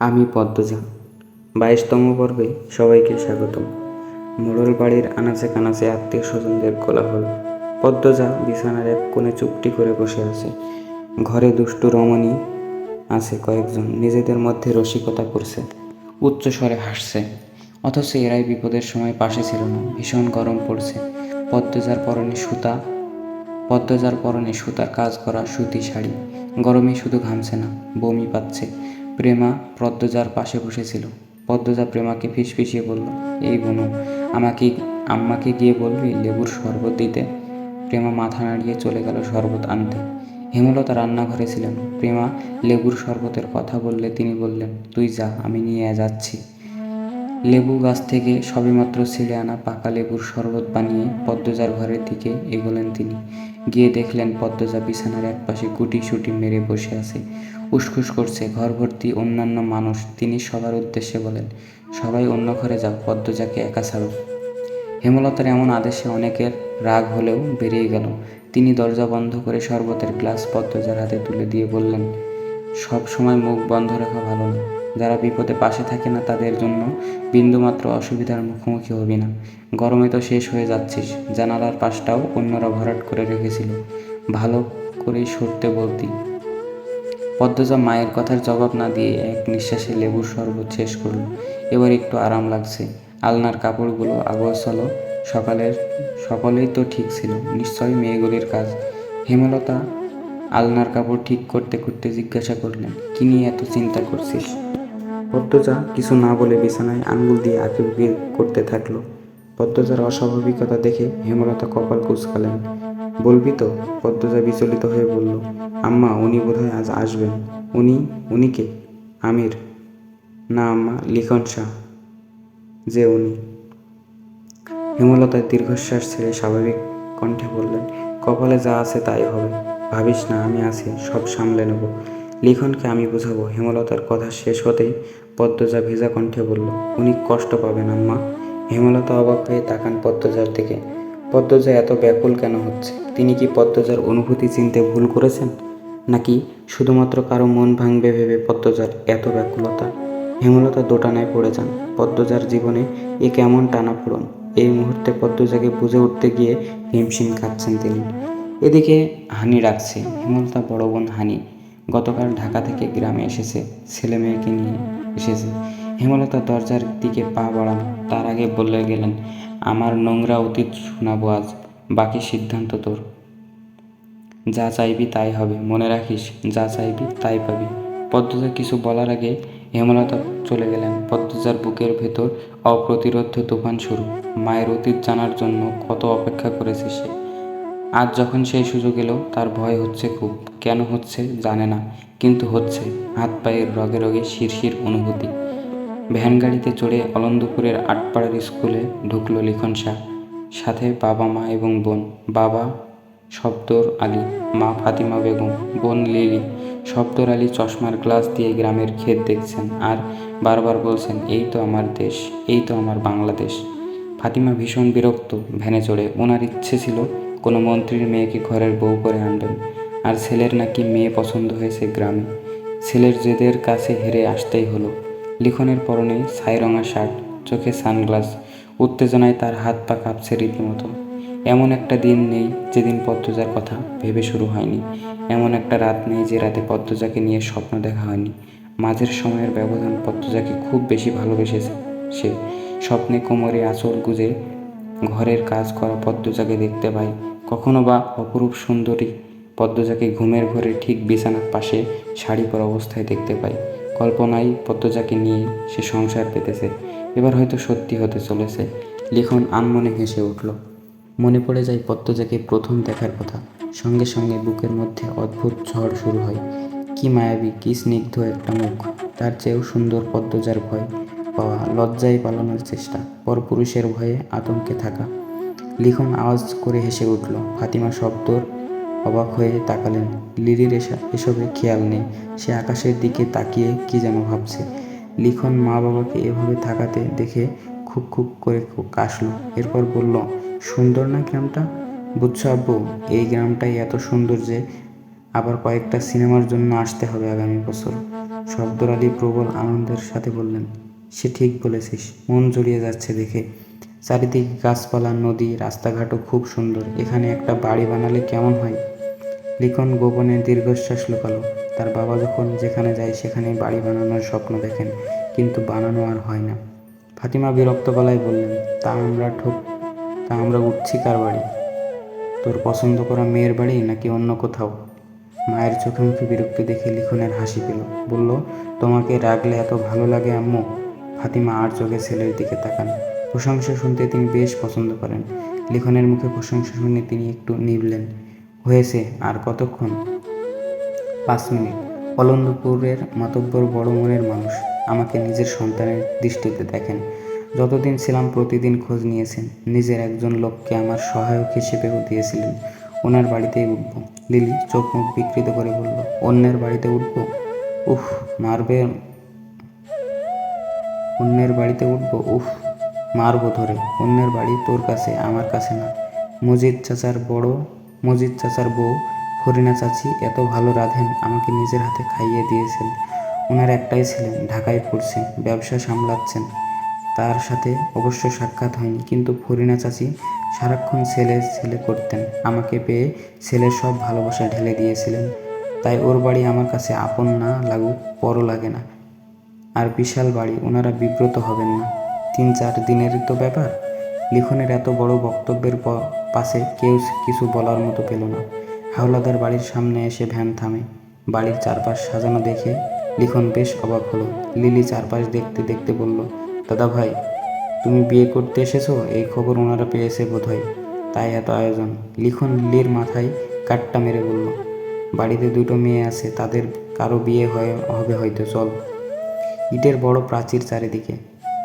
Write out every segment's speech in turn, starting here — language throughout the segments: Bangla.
আমি পদ্মজা বাইশতম পর্বে সবাইকে স্বাগতম। মোড়ল বাড়ির আনাচে কানাচে আত্মীয় স্বজনদের কোলাহল। পদ্মজা বিছানার এক কোণে চুপটি করে বসে আছে। ঘরে দুষ্টু রমণী আছে কয়েকজন। নিজেদের মধ্যে রসিকতা করছে। উচ্চ স্বরে হাসছে। অথচ এরাই বিপদের সময় পাশে ছিল না। ভীষণ গরম পড়ছে। পদ্মজার পরনে সুতা, পদ্মজার পরনে সুতার কাজ করা সুতি শাড়ি। গরমে শুধু ঘামছে না, বমি পাচ্ছে। প্রেমা পদ্মজার পাশে বসেছিল। পদ্মজা প্রেমাকে ফিসফিসিয়ে বলল, এই বনু, আমাকে, আম্মাকে গিয়ে বলবি লেবুর শরবত দিতে? প্রেমা মাথা নাড়িয়ে চলে গেল শরবত আনতে। হেমলতা রান্নাঘরে ছিলেন। প্রেমা লেবুর শরবতের কথা বললে তিনি বললেন, তুই যা, আমি নিয়ে যাচ্ছি। লেবু গাছ থেকে সবেমাত্র ছিঁড়ে আনা পাকা লেবুর শরবত বানিয়ে পদ্মজার ঘরের দিকে এগোলেন তিনি। গিয়ে দেখলেন পদ্মজা বিছানার একপাশে গুটি সুটি মেরে বসে আছে। উসখুস করছে ঘর ভর্তি অন্যান্য মানুষ, তিনি সবার উদ্দেশ্যে বলেন, সবাই অন্য ঘরে যাও, পদ্মজাকে একা ছাড়ো। হেমলতার এমন আদেশে অনেকের রাগ হলেও বেরিয়ে গেল। তিনি দরজা বন্ধ করে শরবতের গ্লাস পদ্মজার হাতে তুলে দিয়ে বললেন, সব সময় মুখ বন্ধ রাখা ভালো না। যারা বিপদে পাশে থাকে না, তাদের জন্য বিন্দুমাত্র অসুবিধার মুখোমুখি হবি না। গরমে তো শেষ হয়ে যাচ্ছিস। জানালার পাশটাও অন্যরা ভরাট করে রেখেছিল। ভালো করেই সরতে বলতি। পদ্মজা মায়ের কথার জবাব না দিয়ে এক নিঃশ্বাসে লেবুর শরবত শেষ করল। এবার একটু আরাম লাগছে। আলনার কাপড়গুলো আগোছালো সকালের, সকলেই তো ঠিক ছিল। নিশ্চয়ই মেয়েগুলির কাজ। হেমলতা আলনার কাপড় ঠিক করতে করতে জিজ্ঞাসা করলেন, কি নিয়ে এত চিন্তা করছিস? পদ্মজা কিছু না বলে বিছানায় আঙ্গুল দিয়ে আঁকে করতে থাকল। পদ্মজার অস্বাভাবিকতা দেখে হেমলতা কপাল কুচকালেন। বলবি তো? পদ্মজা বিচলিত হয়ে বলল, আম্মা, উনি বোধহয় আজ আসবেন। উনি? উনি কে? আমির। না, আম্মা, লিখন শাহ। যে উনি? হেমলতা দীর্ঘশ্বাস ছেড়ে স্বাভাবিক কণ্ঠে বললেন, কপালে যা আছে তাই হবে। ভাবিস না, আমি আছি, সব সামলে নেব। লিখনকে আমি বোঝাবো। হেমলতার কথা শেষ হতেই পদ্মজা ভেজা কণ্ঠে বলল, উনি কষ্ট পাবেন, আম্মা। হেমলতা অবাক হয়ে তাকান পদ্মজার দিকে। পদ্মজা এত ব্যাকুল কেন হচ্ছে? তিনি কি পদ্মজার অনুভূতি চিনতে ভুল করেছেন? নাকি শুধুমাত্র কারও মন ভাঙবে ভেবে পদ্মজার এত ব্যাকুলতা? হেমলতা দোটানায় পড়ে যান। পদ্মজার জীবনে এ কেমন টানাপোড়ন? এই মুহূর্তে পদ্মজাকে বুঝে উঠতে গিয়ে হিমশিম খাচ্ছেন তিনি। এদিকে হানি রাখছে হেমলতা বড় বোন হানি গতকাল ঢাকা থেকে গ্রামে এসেছে। ছেলে মেয়েকে নিয়ে এসেছে। হেমলতা দরজার দিকে পা বাড়ান। তার আগে বলে গেলেন আমার নোংরা অতীত শোনাবো আজ, বাকি সিদ্ধান্ত তোর। যা চাইবি তাই হবে, মনে রাখিস, যা চাইবি তাই পাবি। পদ্মজা কিছু বলার আগে হেমলতা চলে গেলেন। পদ্মজার বুকের ভেতর অপ্রতিরোধ্য তুফান শুরু। মায়ের অতীত জানার জন্য কত অপেক্ষা করেছে সে। আজ যখন সেই সুযোগ এলো, তার ভয় হচ্ছে খুব। কেন হচ্ছে জানে না, কিন্তু হচ্ছে। হাত পায়ের রগে রগে শিরশির অনুভূতি। ভ্যান গাড়িতে চড়ে অলন্দপুরের আটপাড়ার স্কুলে ঢুকলো লিখন শাহ, সাথে বাবা মা এবং বোন। বাবা শব্দর আলী, মা ফাতিমা বেগম, বোন লিলি শব্দর আলী চশমার গ্লাস দিয়ে গ্রামের ক্ষেত দেখছেন আর বারবার বলছেন, এই তো আমার দেশ, এই তো আমার বাংলাদেশ। ফাতিমা ভীষণ বিরক্ত ভ্যানে চড়ে। ওনার ইচ্ছে ছিল কোনো মন্ত্রীর মেয়েকে ঘরের বউ করে আনবেন, আর ছেলের নাকি মেয়ে পছন্দ হয়েছে গ্রামে। ছেলের জেদের কাছে হেরে আসতেই হলো। লিখনের পরনে ছাই রঙা শার্ট, চোখে সানগ্লাস, উত্তেজনায় তার হাত পা কাঁপছে রীতিমতো। এমন একটা দিন নেই যেদিন পদ্মজার কথা ভেবে শুরু হয়নি। এমন একটা রাত নেই যে রাতে পদ্মজাকে নিয়ে স্বপ্ন দেখা হয়নি। মাঝের সময়ের ব্যবধান পদ্মজাকে খুব বেশি ভালোবেসেছে সে। স্বপ্নে কোমরে আঁচল গুজে ঘরের কাজ করা পদ্মজাকে দেখতে পাই কখনো বা অপরূপ সুন্দরী পদ্মজাকে ঘুমের ঘরে ঠিক বিছানার পাশে শাড়ি পরা অবস্থায় দেখতে পাই কল্পনায় পদ্মজাকে নিয়ে সে সংসার পেতেছে। এবার হয়তো সত্যি হতে চলেছে। লিখন আনমনে হেসে উঠল। মনে পড়ে যায় পদ্মজাকে প্রথম দেখার কথা। সঙ্গে সঙ্গে বুকের মধ্যে অদ্ভুত ঝড় শুরু হয়। কি মায়াবী, কি স্নিগ্ধ একটা মুখ। তার চেয়েও সুন্দর পদ্মজার ভয় পাওয়া লজ্জায় পালানোর চেষ্টা, পরপুরুষের ভয়ে আতঙ্কে থাকা। লিখন আওয়াজ করে হেসে উঠল, ফাতিমা শব্দর অবাক হয়ে তাকালেন। লিলির এসা- এসবে খেয়াল নেই। সে আকাশের দিকে তাকিয়ে কি যেন ভাবছে। লিখন মা বাবাকে এভাবে থাকাতে দেখে খুব খুব করে কাশলো। এরপর বলল, সুন্দর না গ্রামটা? বুঝছ আব্বু, এই গ্রামটাই এত সুন্দর যে আবার কয়েকটা সিনেমার জন্য আসতে হবে আগামী বছর। শব্দর আলী প্রবল আনন্দের সাথে বললেন, সে ঠিক বলেছিস। মন জড়িয়ে যাচ্ছে দেখে। চারিদিকে গাছপালা, নদী, রাস্তাঘাটও খুব সুন্দর। এখানে একটা বাড়ি বানালে কেমন হয়? লিখন গোপনে দীর্ঘশ্বাস লুকালো। তার বাবা যখন যেখানে যায়, সেখানেই বাড়ি বানানোর স্বপ্ন দেখেন, কিন্তু বানানো আর হয় না। ফাতিমা বিরক্ত গলায় বললেন, তা আমরা ঠোক, তা আমরা উঠছি কার বাড়ি? তোর পছন্দ করা মেয়ের বাড়ি নাকি অন্য কোথাও? মায়ের চোখে মুখে বিরক্তি দেখে লিখনের হাসি পেল। বলল, তোমাকে রাগলে এত ভালো লাগে, আম্মু? ফাতিমা আর চোখে ছেলের দিকে তাকান। প্রশংসা শুনতে তিনি বেশ পছন্দ করেন। লিখনের মুখে প্রশংসা শুনে তিনি একটু নিবলেন হয়েছে আর কতক্ষণ? পাঁচ মিনিট। অলন্দপুরের মাতব্বর বড় মনের মানুষ আমাকে নিজের সন্তানের দৃষ্টিতে দেখেন। যতদিন ছিলাম প্রতিদিন খোঁজ নিয়েছেন। নিজের একজন লোককে আমার সহায়ক হিসেবেও দিয়েছিলেন। ওনার বাড়িতেই উঠব। লিলি চোখ মুখ বিকৃত করে বলল, অন্যের বাড়িতে উঠব? উফ, মারবে? অন্যের বাড়িতে উঠব? উফ। মারবো ধরে, অন্যের বাড়ি তোর কাছে, আমার কাছে না। মজিদ চাচার বড়, মজিদ চাচার বউ, হরিণা চাচি এত ভালো রাঁধেন, আমাকে নিজের হাতে খাইয়ে দিয়েছেন। ওনার একটাই ছেলে, ঢাকায় পড়ছে, ব্যবসা সামলাচ্ছেন। তার সাথে অবশ্য সাক্ষাৎ হয়নি, কিন্তু ফরিনা চাচি সারাক্ষণ ছেলে ছেলে করতেন। আমাকে পেয়ে ছেলের সব ভালোবাসা ঢেলে দিয়েছিলেন। তাই ওর বাড়ি আমার কাছে আপন না লাগুক, পরও লাগে না। আর বিশাল বাড়ি, ওনারা বিব্রত হবেন না। তিন চার দিনের তো ব্যাপার। লিখনের এত বড় বক্তব্যের পাশে কেউ কিছু বলার মতো পেল না। হাওলাদার বাড়ির সামনে এসে ভ্যান থামে। বাড়ির চারপাশ সাজানো দেখে লিখন বেশ অবাক হলো। লিলি চারপাশ দেখতে দেখতে বলল, দাদা ভাই, তুমি বিয়ে করতে এসেছ? এই খবর ওনারা পেয়েছে বোধহয়। তাই এত আয়োজন। লিখন লিলির মাথায় কাটটা মেরে বলল, বাড়িতে দুটো মেয়ে আছে, তাদের কারও বিয়ে হয়ে, হবে হয়তো, চল। ইটের বড় প্রাচীর চারিদিকে।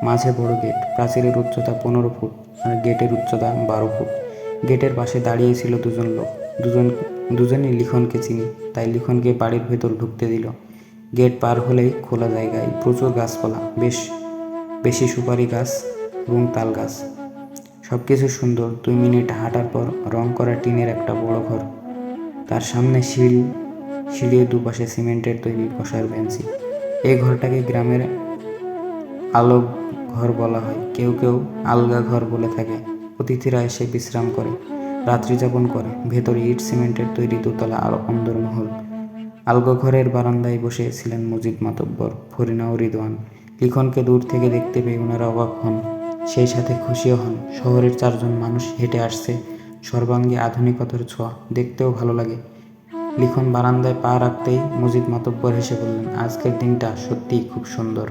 মাঝে বড় গেট, প্রাচীরের উচ্চতা পনেরো ফুট আর গেটের উচ্চতা বারো ফুট। গেটের পাশে দাঁড়িয়েছিল দুজন লোক। দুজন, দুজনই লিখনকে চিনি, তাই লিখনকে বাড়ির ভেতর ঢুকতে দিল। গেট পার হলেই খোলা জায়গায় প্রচুর গাছপালা, বেশ, বেশি সুপারি গাছ এবং তাল গাছ। সব কিছু সুন্দর, দুই মিনিট হাঁটার পর রং করা টিনের একটা বড় ঘর। তার সামনে শিল সিঁড়ির দুপাশে সিমেন্টের তৈরি বসার বেঞ্চি। এই ঘরটাকে গ্রামের আলোক ঘর বলা হয়। কেউ কেউ আলগা ঘর বলে থাকে। অতিথিরা এসে বিশ্রাম করে, রাত্রি যাপন করে। ভেতরে ইট সিমেন্টের তৈরি দোতলা আর অন্দরমহল। আলগা ঘরের বারান্দায় বসে ছিলেন মজিদ মাতব্বর, ফরিনা ও রিদওয়ান। লিখনকে দূর থেকে দেখতে পেয়ে ওনারা অবাক হন। সেই সাথে খুশিও হন। শহরের চারজন মানুষ হেঁটে আসছে। সর্বাঙ্গে আধুনিকতার ছোঁয়া। দেখতেও ভালো লাগে। লিখন বারান্দায় পা রাখতেই মজিদ মাতব্বর হেসে বললেন, আজকের দিনটা সত্যিই খুব সুন্দর।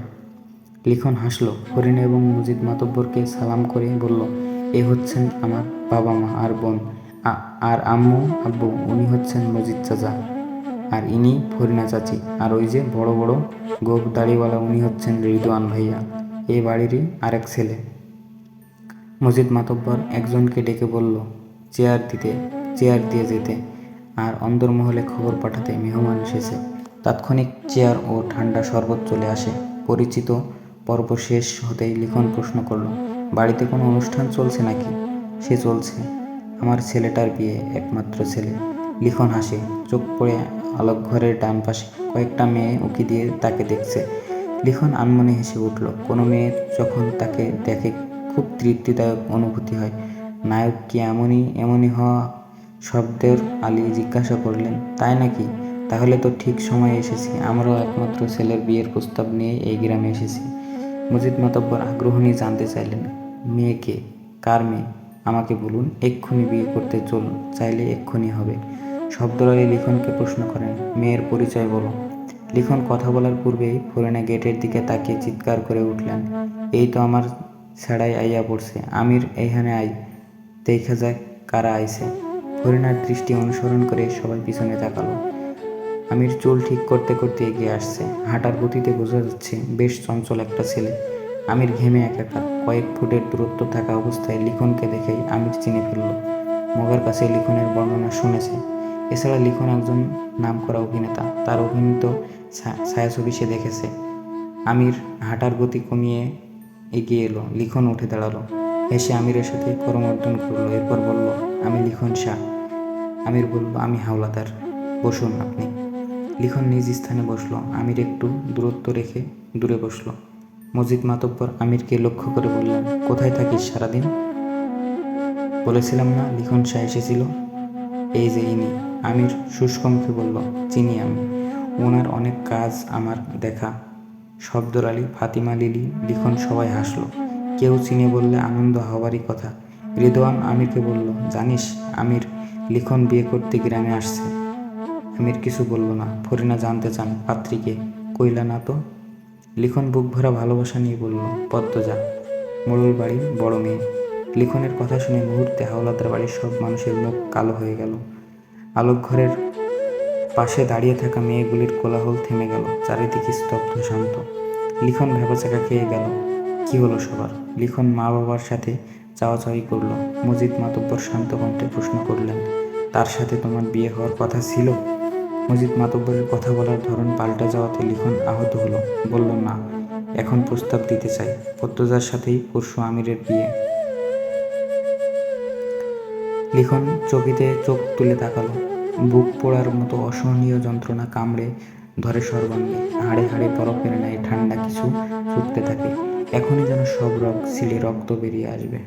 লিখন হাসলো। হরিণ এবং মজিদ মাতব্বরকে সালাম করে বলল, এ হচ্ছেন আমার বাবা মা আর বোন। আর আম্মু, আব্বু, উনি হচ্ছেন মজিদ চাচা। আর ইনি ফরিনা চাচি। আর ওই যে বড় বড় গোপ দাড়িওয়ালা উনি হচ্ছেন রিদওয়ান ভাইয়া এই বাড়িরই আরেক ছেলে। মজিদ মাতব্বর একজনকে ডেকে বলল, চেয়ার দিতে, চেয়ার দিয়ে যেতে। আর অন্দরমহলে খবর পাঠাতে মেহমান এসেছে। তাৎক্ষণিক চেয়ার ও ঠান্ডা শরবত চলে আসে। পরিচিত পর্ব শেষ হতেই লিখন প্রশ্ন করল, বাড়িতে কোনো অনুষ্ঠান চলছে নাকি? সে চলছে। আমার ছেলেটার বিয়ে, একমাত্র ছেলে। লিখন হাসে, চোখ পড়ে আলোক ঘরের ডান পাশে কয়েকটা মেয়ে উঁকি দিয়ে তাকে দেখছে। লিখন আনমনে হেসে উঠল, কোনো মেয়ে যখন তাকে দেখে খুব তৃপ্তিদায়ক অনুভূতি হয়। নায়ক কি এমনই এমনই হওয়া শব্দের আলী জিজ্ঞাসা করলেন, তাই নাকি? তাহলে তো ঠিক সময়ে এসেছি। আমরাও একমাত্র ছেলের বিয়ের প্রস্তাব নিয়ে এই গ্রামে এসেছি। মজিদ মাতব্বর আগ্রহ নিয়ে জানতে চাইলেন, মেয়েকে, কার মেয়ে? আমাকে বলুন, এক্ষুনি বিয়ে করতে চল চাইলে এক্ষুনি হবে। শব্দরালী লিখনকে প্রশ্ন করেন, মেয়ের পরিচয় বলো। লিখন কথা বলার পূর্বেই ফোরেনে গেটের দিকে তাকিয়ে চিৎকার করে উঠলেন, এই তো আমার ছাড়াই আইয়া পড়ছে, আমির এইখানে আই, দেখা যাক কারা আইছে। হরিণার দৃষ্টি অনুসরণ করে সবাই পিছনে তাকালো। আমির চুল ঠিক করতে করতে এগিয়ে আসছে। হাঁটার গতিতে বোঝা যাচ্ছে, বেশ চঞ্চল একটা ছেলে। আমির ঘেমে একাকার। কয়েক ফুটের দূরত্ব থাকা অবস্থায় লিখনকে দেখেই আমির চিনে ফেলল। মগার কাছে লিখনের বর্ণনা শুনেছে। এছাড়া লিখন একজন নামকরা অভিনেতা। তার অভিনীত ছায়াছবি সে দেখেছে। আমির হাঁটার গতি কমিয়ে এগিয়ে এলো। লিখন উঠে দাঁড়াল। হেসে আমিরের সাথে করমর্দন করল। এরপর বলল, আমি লিখন শাহ। আমির বলল, আমি হাওলাদার। বসুন আপনি। লিখন নিজ স্থানে বসল। আমির একটু দূরত্ব রেখে দূরে বসল। মজিদ মাতব্বর আমিরকে লক্ষ্য করে বললেন, কোথায় থাকিস সারাদিন? বলেছিলাম না, লিখন শাহ এসেছিল। এই যে ইনি। আমির শুষ্ক মুখে বলল, চিনি আমি। ওনার অনেক কাজ আমার দেখা। শব্দর আলী, ফাতিমা লিলি, লিখন সবাই হাসলো। কেউ চিনে বললে আনন্দ হওয়ারই কথা। রিদওয়ান আমিরকে বলল, জানিস, আমির লিখন বিয়ে করতে গ্রামে আসছে। আমির কিছু বলল না। ফরিনা জানতে চান, পাত্রীকে। কইলা, না তো। লিখন বুক ভরা ভালোবাসা নিয়ে বলল, পদ্মজা মোড়ল বাড়ির বড় মেয়ে। লিখনের কথা শুনে মুহূর্তে হাওলাদার বাড়ির সব মানুষের মুখ কালো হয়ে গেল। আলোক ঘরের পাশে দাঁড়িয়ে থাকা মেয়েগুলির কোলাহল থেমে গেল, চারিদিকে স্তব্ধ শান্ত। লিখন ভেবাচাকা খেয়ে গেল, কি হলো সবার? লিখন মা বাবার সাথে চাওয়াচাওয়ি করল। মজিদ মাতব্বর শান্ত কণ্ঠে প্রশ্ন করলেন, তার সাথে তোমার বিয়ে হওয়ার কথা ছিল? মজিদ মাতব্বরের কথা বলার ধরন পাল্টে যাওয়াতে লিখন আহত হলো। বলল, না, এখন প্রস্তাব দিতে চাই। পদ্মজার সাথেই পরশু আমিরের বিয়ে। লিখন চকিতে চোখ তুলে তাকালো। বুক পোড়ার মতো অসহনীয় যন্ত্রণা কামড়ে ধরে সর্বাঙ্গে। হাড়ে হাড়ে বরফের ন্যায় ঠান্ডা কিছু ছুটতে থাকে। এখনই যেন সব রক সিলে রক্ত বেরিয়ে আসবে।